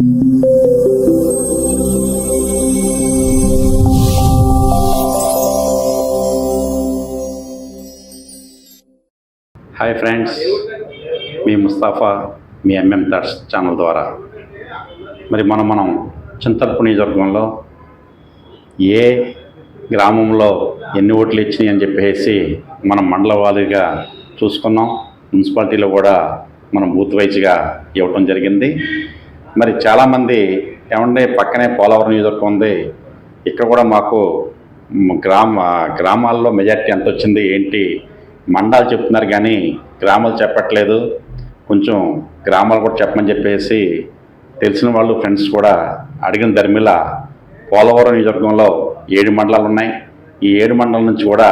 Hi friends మీ ముస్తాఫా మీ MM thoughts channel ద్వారా. మరి మనం మనం చింతలపు నియోజకవర్గంలో ఏ గ్రామంలో ఎన్ని ఓట్లు ఇచ్చినాయి అని చెప్పేసి మనం మండల వారీగా చూసుకున్నాం. మున్సిపాలిటీలో కూడా మనం బూత్ వైజ్గా ఇవ్వటం జరిగింది. మరి చాలామంది ఏమంటే పక్కనే పోలవరం నియోజకవర్గం ఉంది. ఇక్కడ కూడా మాకు గ్రామ గ్రామాల్లో మెజార్టీ ఎంత వచ్చింది ఏంటి? మండలాలు చెప్తున్నారు కానీ గ్రామాలు చెప్పట్లేదు. కొంచెం గ్రామాలు కూడా చెప్పమని చెప్పేసి తెలిసిన వాళ్ళు ఫ్రెండ్స్ కూడా అడిగిన ధర్మిల పోలవరం నియోజకవర్గంలో ఏడు మండలాలు ఉన్నాయి. ఈ ఏడు మండలం నుంచి కూడా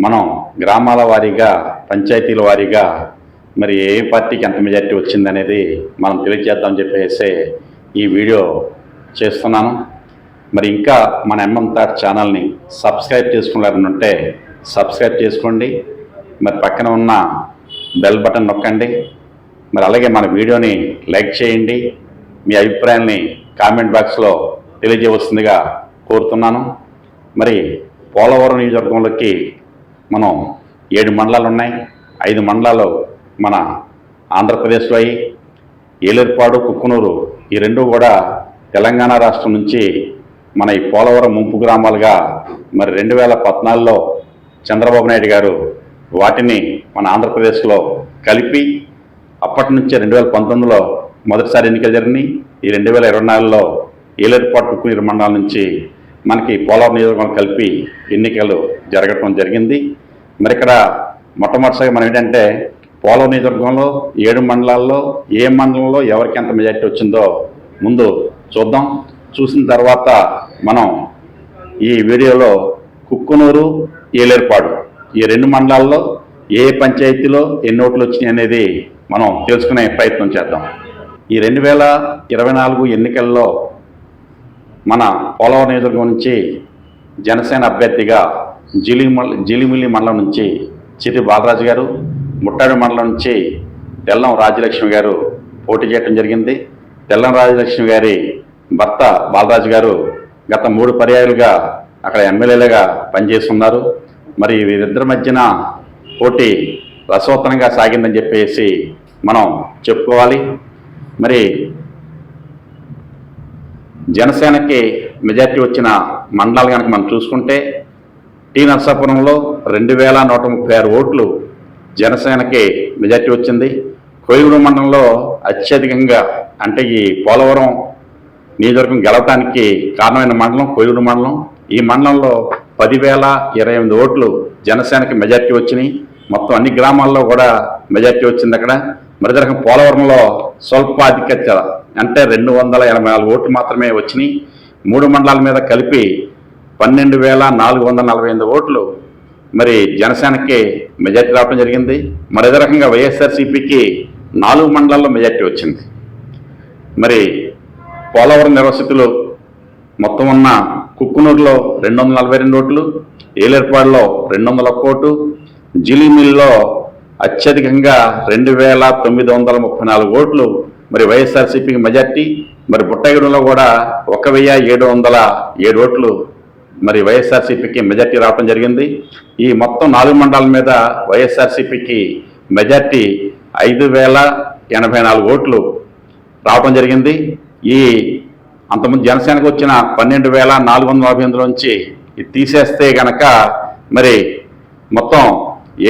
మనం గ్రామాల వారీగా పంచాయతీల వారీగా మరి ఏ పార్టీకి ఎంత మెజార్టీ వచ్చిందనేది మనం తెలియజేద్దాం చెప్పేసి ఈ వీడియో చేస్తున్నాను. మరి ఇంకా మన ఎంఎం థాట్ ఛానల్ని సబ్స్క్రైబ్ చేసుకున్నారనుంటే సబ్స్క్రైబ్ చేసుకోండి. మరి పక్కన ఉన్న బెల్ బటన్ నొక్కండి. మరి అలాగే మన వీడియోని లైక్ చేయండి. మీ అభిప్రాయాల్ని కామెంట్ బాక్స్లో తెలియజేయవలసిందిగా కోరుతున్నాను. మరి పోలవరం నియోజకవర్గంలోకి మనం ఏడు మండలాలు ఉన్నాయి. ఐదు మండలాలు మన ఆంధ్రప్రదేశ్లో అయి ఏలేర్పాడు కుక్కునూరు ఈ రెండు కూడా తెలంగాణ రాష్ట్రం నుంచి మన ఈ పోలవరం ముంపు గ్రామాలుగా మరి రెండు వేల పద్నాలుగులో చంద్రబాబు నాయుడు గారు వాటిని మన ఆంధ్రప్రదేశ్లో కలిపి అప్పటి నుంచి రెండు వేల పంతొమ్మిదిలో మొదటిసారి ఎన్నికలు జరిగినాయి. ఈ రెండు వేల ఇరవై నాలుగులో ఏలేరుపాటు కుక్కునీరు మండలం నుంచి మనకి పోలవరం నియోజకవర్గం కలిపి ఎన్నికలు జరగటం జరిగింది. మరి ఇక్కడ మొట్టమొదటిసారి మనం ఏంటంటే పోలవరం నియోజకవర్గంలో ఏడు మండలాల్లో ఏ మండలంలో ఎవరికి ఎంత మెజార్టీ వచ్చిందో ముందు చూద్దాం. చూసిన తర్వాత మనం ఈ వీడియోలో కుక్కునూరు ఏలేర్పాడు ఈ రెండు మండలాల్లో ఏ పంచాయతీలో ఎన్ని ఓట్లు వచ్చినాయి అనేది మనం తెలుసుకునే ప్రయత్నం చేద్దాం. ఈ రెండు వేల ఇరవై నాలుగు ఎన్నికల్లో మన పోలవరం నియోజకవర్గం నుంచి జనసేన అభ్యర్థిగా జిలిమల్ జిలిమిల్లి మండలం నుంచి చిరి బాలరాజు గారు ముట్టాడు మండలం నుంచి తెల్లం రాజలక్ష్మి గారు పోటీ చేయడం జరిగింది. తెల్లం రాజలక్ష్మి గారి భర్త బాలరాజు గారు గత మూడు పర్యాయాలుగా అక్కడ ఎమ్మెల్యేలుగా పనిచేస్తున్నారు. మరి వీరిద్దరి మధ్యన పోటీ రసోత్తరంగా సాగిందని చెప్పేసి మనం చెప్పుకోవాలి. మరి జనసేనకి మెజార్టీ వచ్చిన మండలాలు కనుక మనం చూసుకుంటే టీ నరసాపురంలో రెండు వేల నూట ముప్పై ఆరు ఓట్లు జనసేనకి మెజార్టీ వచ్చింది. కోయిగూడ మండలంలో అత్యధికంగా అంటే ఈ పోలవరం నియోజకవర్గం గెలవటానికి కారణమైన మండలం కోయిగూడ మండలం. ఈ మండలంలో పదివేల ఇరవై ఎనిమిది ఓట్లు జనసేనకి మెజార్టీ వచ్చినాయి. మొత్తం అన్ని గ్రామాల్లో కూడా మెజార్టీ వచ్చింది అక్కడ. మరిదరకం పోలవరంలో స్వల్ప ఆధిక్యత అంటే రెండు వందల ఎనభై నాలుగు ఓట్లు మాత్రమే వచ్చినాయి. మూడు మండలాల మీద కలిపి పన్నెండు వేల నాలుగు వందల నలభై ఎనిమిది ఓట్లు మరి జనసేనకి మెజార్టీ రావడం జరిగింది. మరి అదే రకంగా వైఎస్ఆర్సీపీకి నాలుగు మండలాల్లో మెజార్టీ వచ్చింది. మరి పోలవరం నిర్వసితులు మొత్తం ఉన్న కుక్కునూరులో రెండు వందల నలభై రెండు ఓట్లు ఏలేర్పాడులో రెండు వందల ఒక్క ఓటు జిలిమిల్లో అత్యధికంగా రెండు వేల తొమ్మిది వందల ముప్పై నాలుగు ఓట్లు మరి వైఎస్ఆర్సీపీకి మెజార్టీ మరి బుట్టగూడెంలో కూడా ఒక వెయ్యి ఏడు వందల ఏడు ఓట్లు మరి వైఎస్ఆర్సీపీకి మెజార్టీ రావడం జరిగింది. ఈ మొత్తం నాలుగు మండలాల మీద వైఎస్ఆర్సీపీకి మెజార్టీ ఐదు వేల ఎనభై నాలుగు ఓట్లు రావడం జరిగింది. ఈ అంతకుముందు జనసేనకు వచ్చిన పన్నెండు వేల నాలుగు వందల నలభై ఎనిమిది నుంచి ఇది తీసేస్తే గనక మరి మొత్తం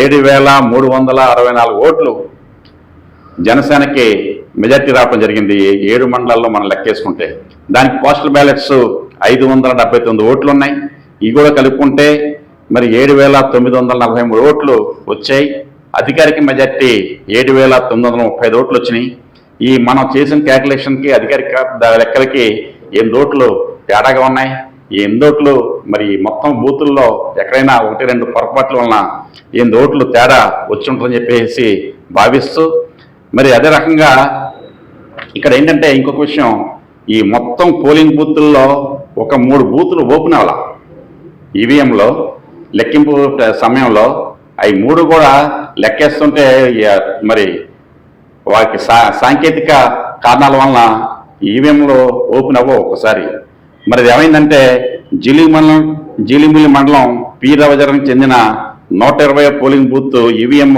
ఏడు వేల మూడు వందల అరవై నాలుగు ఓట్లు జనసేనకి మెజార్టీ రావడం జరిగింది. ఈ ఏడు మండలాల్లో మనం లెక్కేసుకుంటే దానికి పోస్టల్ బ్యాలెట్స్ ఐదు వందల డెబ్బై తొమ్మిది ఓట్లు ఉన్నాయి ఇవి కూడా కలుపుకుంటే మరి ఏడు వేల తొమ్మిది వందల నలభై మూడు ఓట్లు వచ్చాయి. అధికారిక మెజార్టీ ఏడు వేల తొమ్మిది వందల ముప్పై ఐదు ఓట్లు వచ్చినాయి. ఈ మనం చేసిన క్యాల్కులేషన్కి అధికారిక లెక్కలకి ఎనిమిది ఓట్లు తేడాగా ఉన్నాయి. ఈ ఎనిమిది ఓట్లు మరి మొత్తం బూతుల్లో ఎక్కడైనా ఒకటి రెండు పొరపాట్ల వలన ఎనిమిది ఓట్లు తేడా వచ్చి ఉంటుందని చెప్పేసి భావిస్తూ మరి అదే రకంగా ఇక్కడ ఏంటంటే ఇంకొక విషయం ఈ మొత్తం పోలింగ్ బూతుల్లో ఒక మూడు బూతులు ఓపెన్ అవ్వాల. ఈవీఎంలో లెక్కింపు సమయంలో అవి మూడు కూడా లెక్కేస్తుంటే మరి వారికి సా సాంకేతిక కారణాల వలన ఈవీఎంలు ఓపెన్ అవ్వవు ఒకసారి మరి అది ఏమైందంటే జిలి మండలం జీలిమిల్లి మండలం పి. రవజరానికి చెందిన నూట ఇరవై పోలింగ్ బూత్ ఈవీఎం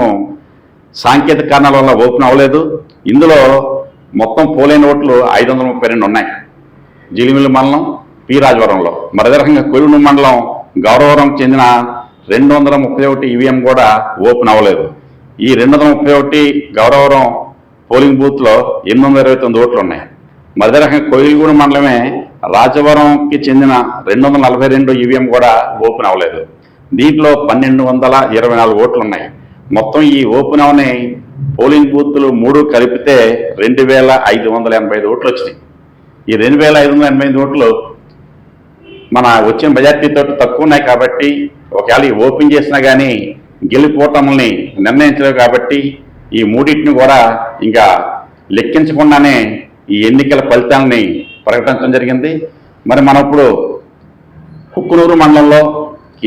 సాంకేతిక కారణాల వల్ల ఓపెన్ అవ్వలేదు. ఇందులో మొత్తం పోలైన ఓట్లు ఐదు వందల ముప్పై రెండు ఉన్నాయి. జీలిమిల్లి మండలం పి. రాజవరంలో. మరి రకంగా కొలును మండలం గౌరవరం చెందిన రెండు వందల ముప్పై ఒకటి ఈవీఎం కూడా ఓపెన్ అవ్వలేదు. ఈ రెండు వందల ముప్పై ఒకటి గౌరవరం పోలింగ్ బూత్లో ఎనిమిది వందల ఇరవై తొమ్మిది ఓట్లు ఉన్నాయి. మరి రకంగా కోయిలగూడ మండలమే రాజవరంకి చెందిన రెండు వందల నలభై రెండు ఈవీఎం కూడా ఓపెన్ అవ్వలేదు. దీంట్లో పన్నెండు వందల ఇరవై నాలుగు ఓట్లు ఉన్నాయి మొత్తం ఈ ఓపెన్ అవని పోలింగ్ బూత్లు మూడు కలిపితే రెండు వేల ఐదు వందల ఎనభై ఐదు ఓట్లు వచ్చినాయి. ఈ రెండు వేల ఐదు వందల ఎనభై ఐదు ఓట్లు మన వచ్చిన మెజార్టీతో తక్కువ ఉన్నాయి కాబట్టి ఒకవేళ ఓపెన్ చేసినా కానీ గెలిపోవటంని నిర్ణయించలేవు కాబట్టి ఈ మూడింటిని కూడా ఇంకా లెక్కించకుండానే ఈ ఎన్నికల ఫలితాలని ప్రకటించడం జరిగింది. మరి మనం ఇప్పుడు కుక్కునూరు మండలంలో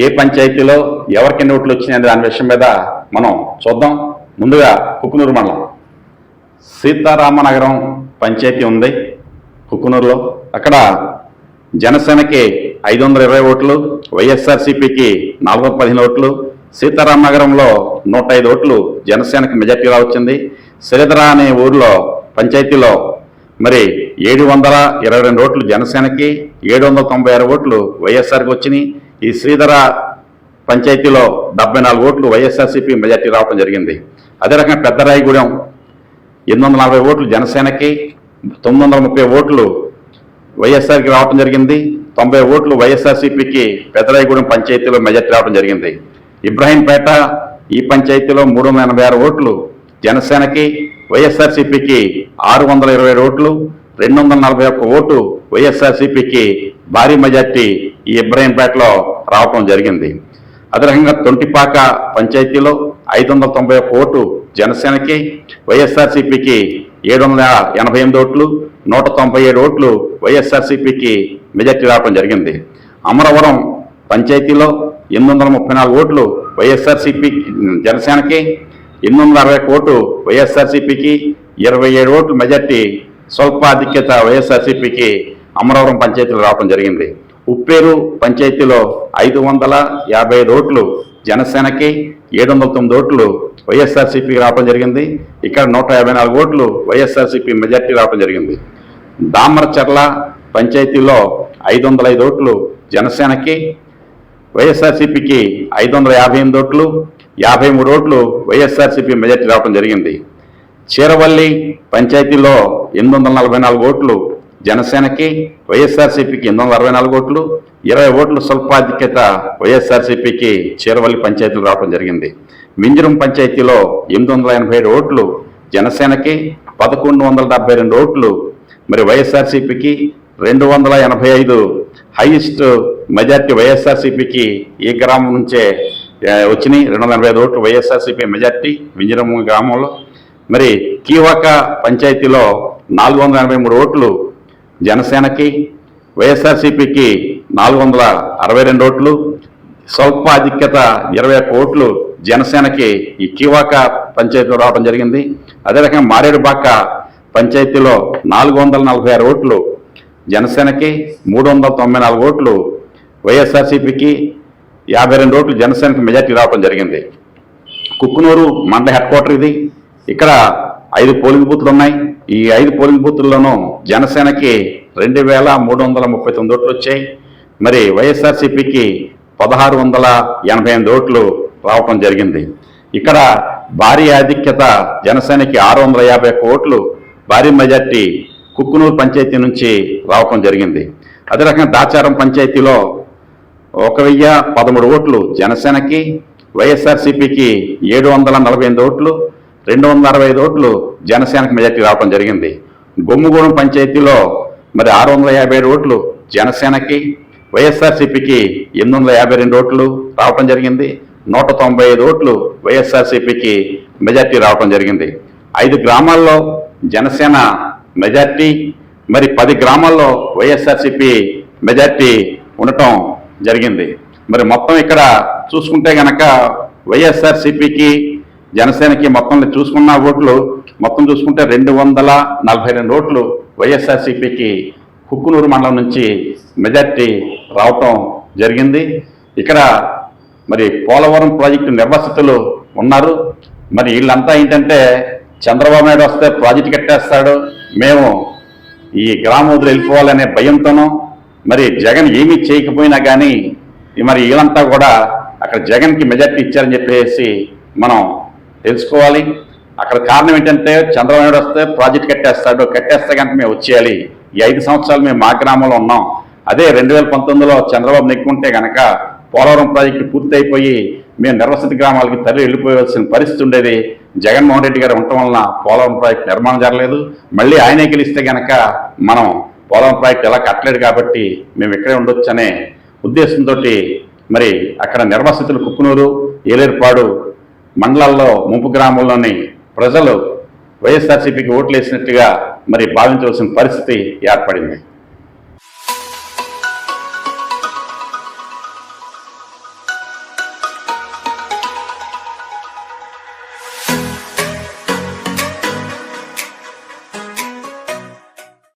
ఏ పంచాయతీలో ఎవరికి ఎన్ని ఓట్లు వచ్చినాయి దాని విషయం మీద మనం చూద్దాం. ముందుగా కుక్కునూరు మండలం. సీతారామనగరం పంచాయతీ ఉంది కుక్కునూరులో. అక్కడ జనసేనకి ఐదు వందల ఇరవై ఓట్లు వైఎస్ఆర్సీపీకి నాలుగు వందల పదిహేను ఓట్లు సీతారామనగరంలో నూట ఐదు ఓట్లు జనసేనకి మెజార్టీ రావచ్చింది. శ్రీధర అనే ఊరిలో పంచాయతీలో మరి ఏడు వందల ఇరవై రెండు ఓట్లు జనసేనకి ఏడు వందల తొంభై ఆరు ఓట్లు వైఎస్ఆర్కి వచ్చినాయి. ఈ శ్రీధర పంచాయతీలో డెబ్బై నాలుగు ఓట్లు వైఎస్ఆర్సీపీ మెజార్టీ రావడం జరిగింది. అదే రకంగా పెద్దరాయిగూడెం ఎనిమిది వందల నలభై ఓట్లు జనసేనకి తొమ్మిది వందల ముప్పై ఓట్లు వైఎస్ఆర్కి రావటం జరిగింది. తొంభై ఓట్లు వైఎస్ఆర్సీపీకి పెద్దరాయిగూడెం పంచాయతీలో మెజార్టీ రావడం జరిగింది. ఇబ్రాహీంపేట ఈ పంచాయతీలో మూడు వందల ఎనభై ఆరు ఓట్లు జనసేనకి వైఎస్ఆర్సీపీకి ఆరు వందల ఇరవై ఓట్లు రెండు వందల నలభై ఒక్క ఓటు వైఎస్ఆర్సీపీకి భారీ మెజార్టీ ఈ ఇబ్రాహీంపేటలో రావటం జరిగింది. అదే రకంగా తొంటిపాక పంచాయతీలో ఐదు వందల తొంభై ఒక్క ఓటు జనసేనకి వైఎస్ఆర్సీపీకి ఏడు వందల ఎనభై ఎనిమిది ఓట్లు నూట తొంభై ఏడు ఓట్లు వైఎస్ఆర్సీపీకి మెజార్టీ రావడం జరిగింది. అమరవరం పంచాయతీలో ఎనిమిది వందల ముప్పై నాలుగు ఓట్లు వైఎస్ఆర్సీపీ జనసేనకి ఎనిమిది వందల అరవై ఓటు వైఎస్ఆర్సీపీకి ఇరవై ఏడు ఓట్లు మెజార్టీ స్వల్ప ఆధిక్యత వైఎస్ఆర్సీపీకి అమరవరం పంచాయతీలో రావడం జరిగింది. ఉప్పేరు పంచాయతీలో ఐదు వందల యాభై ఐదు ఓట్లు జనసేనకి ఏడు వందల తొమ్మిది ఓట్లు వైఎస్ఆర్సీపీకి రావడం జరిగింది. ఇక్కడ నూట యాభై నాలుగు ఓట్లు వైఎస్ఆర్సీపీ మెజార్టీ రావడం జరిగింది. దామరచర్ల పంచాయతీలో ఐదు వందల ఐదు ఓట్లు జనసేనకి వైఎస్ఆర్సీపీకి ఐదు వందల యాభై ఎనిమిది ఓట్లు యాభై మూడు ఓట్లు వైఎస్ఆర్సీపీ మెజార్టీ రావడం జరిగింది. చీరవల్లి పంచాయతీలో ఎనిమిది వందల నలభై నాలుగు ఓట్లు జనసేనకి వైఎస్ఆర్సీపీకి ఎనిమిది వందల అరవై నాలుగు ఓట్లు ఇరవై ఓట్లు స్వల్పాధిక్యత వైఎస్ఆర్సీపీకి చీరవల్లి పంచాయతీలు రావడం జరిగింది. మింజరం పంచాయతీలో ఎనిమిది వందల ఎనభై ఏడు ఓట్లు జనసేనకి పదకొండు వందల డెబ్బై రెండు ఓట్లు మరి వైఎస్ఆర్సీపీకి రెండు వందల ఎనభై ఐదు. హైయెస్ట్ మెజార్టీ వైఎస్ఆర్సీపీకి ఈ గ్రామం నుంచే వచ్చినాయి. రెండు వందల ఎనభై ఐదు ఓట్లు వైఎస్ఆర్సీపీ మెజార్టీ వింజరం గ్రామంలో. మరి కీవాక పంచాయతీలో నాలుగు వందల ఎనభై మూడు ఓట్లు జనసేనకి వైఎస్ఆర్సీపీకి నాలుగు వందల అరవై రెండు ఓట్లు స్వల్ప ఆధిక్యత ఇరవై ఒక్క ఓట్లు జనసేనకి ఈ కీవాక పంచాయతీలో రావడం జరిగింది. అదే రకంగా మారేడుబాక పంచాయతీలో నాలుగు వందల నలభై ఆరు ఓట్లు జనసేనకి మూడు వందల తొంభై నాలుగు ఓట్లు వైఎస్ఆర్సీపీకి యాభై రెండు ఓట్లు జనసేనకి మెజార్టీ రావడం జరిగింది. కుక్కునూరు మండల హెడ్ క్వార్టర్ ఇది. ఇక్కడ ఐదు పోలింగ్ బూత్లు ఉన్నాయి. ఈ ఐదు పోలింగ్ బూత్ల్లోనూ జనసేనకి రెండు వేల మూడు వందల ముప్పై తొమ్మిది ఓట్లు వచ్చాయి. మరి వైఎస్ఆర్సీపీకి పదహారు వందల ఎనభై ఎనిమిది ఓట్లు రావటం జరిగింది. ఇక్కడ భారీ ఆధిక్యత జనసేనకి ఆరు వందల యాభై ఒక్క ఓట్లు భారీ మెజార్టీ కుక్కునూరు పంచాయతీ నుంచి రావటం జరిగింది. అదే రకంగా దాచారం పంచాయతీలో ఒక వెయ్యి పదమూడు ఓట్లు జనసేనకి వైఎస్ఆర్సీపీకి ఏడు వందల నలభై ఎనిమిది ఓట్లు రెండు వందల అరవై ఐదు ఓట్లు జనసేనకి మెజార్టీ రావడం జరిగింది. గొమ్ముగూడెం పంచాయతీలో మరి ఆరు వందల యాభై ఏడు ఓట్లు జనసేనకి వైఎస్ఆర్సీపీకి ఎనిమిది వందల యాభై రెండు ఓట్లు రావడం జరిగింది. నూట తొంభై ఐదు ఓట్లు వైఎస్ఆర్సీపీకి మెజార్టీ రావడం జరిగింది. ఐదు గ్రామాల్లో జనసేన మెజార్టీ మరి పది గ్రామాల్లో వైఎస్ఆర్సీపీ మెజార్టీ ఉండటం జరిగింది. మరి మొత్తం ఇక్కడ చూసుకుంటే గనక వైఎస్ఆర్సీపీకి జనసేనకి మొత్తం చూసుకున్న ఓట్లు మొత్తం చూసుకుంటే రెండు వందల నలభై రెండు ఓట్లు వైఎస్ఆర్సీపీకి కుక్కునూరు మండలం నుంచి మెజార్టీ రావటం జరిగింది. ఇక్కడ మరి పోలవరం ప్రాజెక్టు నిర్వాసితులు ఉన్నారు. మరి వీళ్ళంతా ఏంటంటే చంద్రబాబు నాయుడు వస్తే ప్రాజెక్టు కట్టేస్తాడు మేము ఈ గ్రామం వదిలి వెళ్ళిపోవాలనే భయంతోనూ మరి జగన్ ఏమీ చేయకపోయినా కానీ మరి వీళ్ళంతా కూడా అక్కడ జగన్కి మెజార్టీ ఇచ్చారని చెప్పేసి మనం తెలుసుకోవాలి. అక్కడ కారణం ఏంటంటే చంద్రబాబు నాయుడు వస్తే ప్రాజెక్ట్ కట్టేస్తాడు. కట్టేస్తే కనుక మేము వచ్చేయాలి. ఈ ఐదు సంవత్సరాలు మేము మా గ్రామంలో ఉన్నాం. అదే రెండు వేల పంతొమ్మిదిలో చంద్రబాబు నెక్కుంటే గనక పోలవరం ప్రాజెక్టు పూర్తయిపోయి మేము నిర్వసిత గ్రామాలకి తరలి వెళ్ళిపోవాల్సిన పరిస్థితి ఉండేది. జగన్మోహన్ రెడ్డి గారు ఉండటం వలన పోలవరం ప్రాజెక్టు నిర్మాణం జరగలేదు. మళ్ళీ ఆయనే గెలిస్తే గనక మనం పోలవరం ప్రాజెక్టు ఎలా కట్టలేదు కాబట్టి మేము ఇక్కడే ఉండొచ్చు అనే ఉద్దేశంతో మరి అక్కడ నిర్వసితులు కుక్కునూరు ఏలేరుపాడు మండలాల్లో ముంపు గ్రామంలోని ప్రజలు వైఎస్ఆర్సీపీకి ఓట్లు వేసినట్టుగా మరి భావించవలసిన పరిస్థితి ఏర్పడింది.